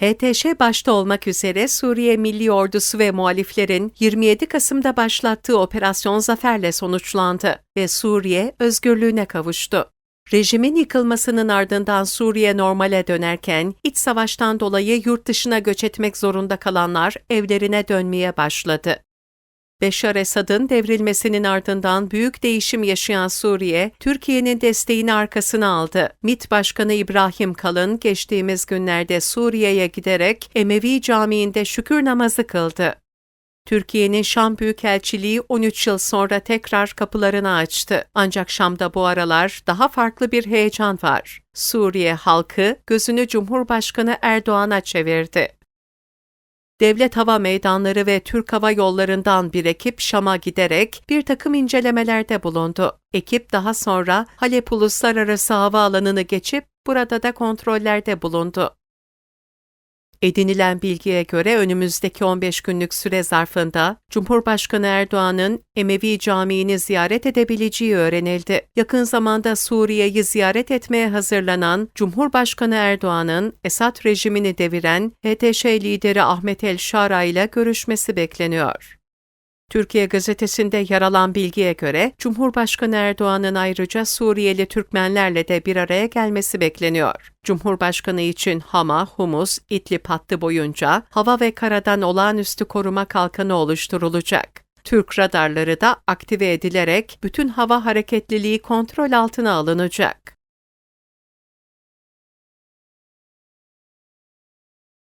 HTŞ başta olmak üzere Suriye Milli Ordusu ve muhaliflerin 27 Kasım'da başlattığı operasyon zaferle sonuçlandı ve Suriye özgürlüğüne kavuştu. Rejimin yıkılmasının ardından Suriye normale dönerken iç savaştan dolayı yurt dışına göç etmek zorunda kalanlar evlerine dönmeye başladı. Beşar Esad'ın devrilmesinin ardından büyük değişim yaşayan Suriye, Türkiye'nin desteğini arkasına aldı. MİT Başkanı İbrahim Kalın geçtiğimiz günlerde Suriye'ye giderek Emevi Camii'nde şükür namazı kıldı. Türkiye'nin Şam Büyükelçiliği 13 yıl sonra tekrar kapılarını açtı. Ancak Şam'da bu aralar daha farklı bir heyecan var. Suriye halkı gözünü Cumhurbaşkanı Erdoğan'a çevirdi. Devlet Hava Meydanları ve Türk Hava Yolları'ndan bir ekip Şam'a giderek bir takım incelemelerde bulundu. Ekip daha sonra Halep Uluslararası Havaalanı'nı geçip burada da kontrollerde bulundu. Edinilen bilgiye göre önümüzdeki 15 günlük süre zarfında Cumhurbaşkanı Erdoğan'ın Emevi Camii'ni ziyaret edebileceği öğrenildi. Yakın zamanda Suriye'yi ziyaret etmeye hazırlanan Cumhurbaşkanı Erdoğan'ın Esad rejimini deviren HTŞ lideri Ahmet El Şara ile görüşmesi bekleniyor. Türkiye gazetesinde yer alan bilgiye göre Cumhurbaşkanı Erdoğan'ın ayrıca Suriyeli Türkmenlerle de bir araya gelmesi bekleniyor. Cumhurbaşkanı için Hama, Humus, İdlib hattı boyunca hava ve karadan olağanüstü koruma kalkanı oluşturulacak. Türk radarları da aktive edilerek bütün hava hareketliliği kontrol altına alınacak.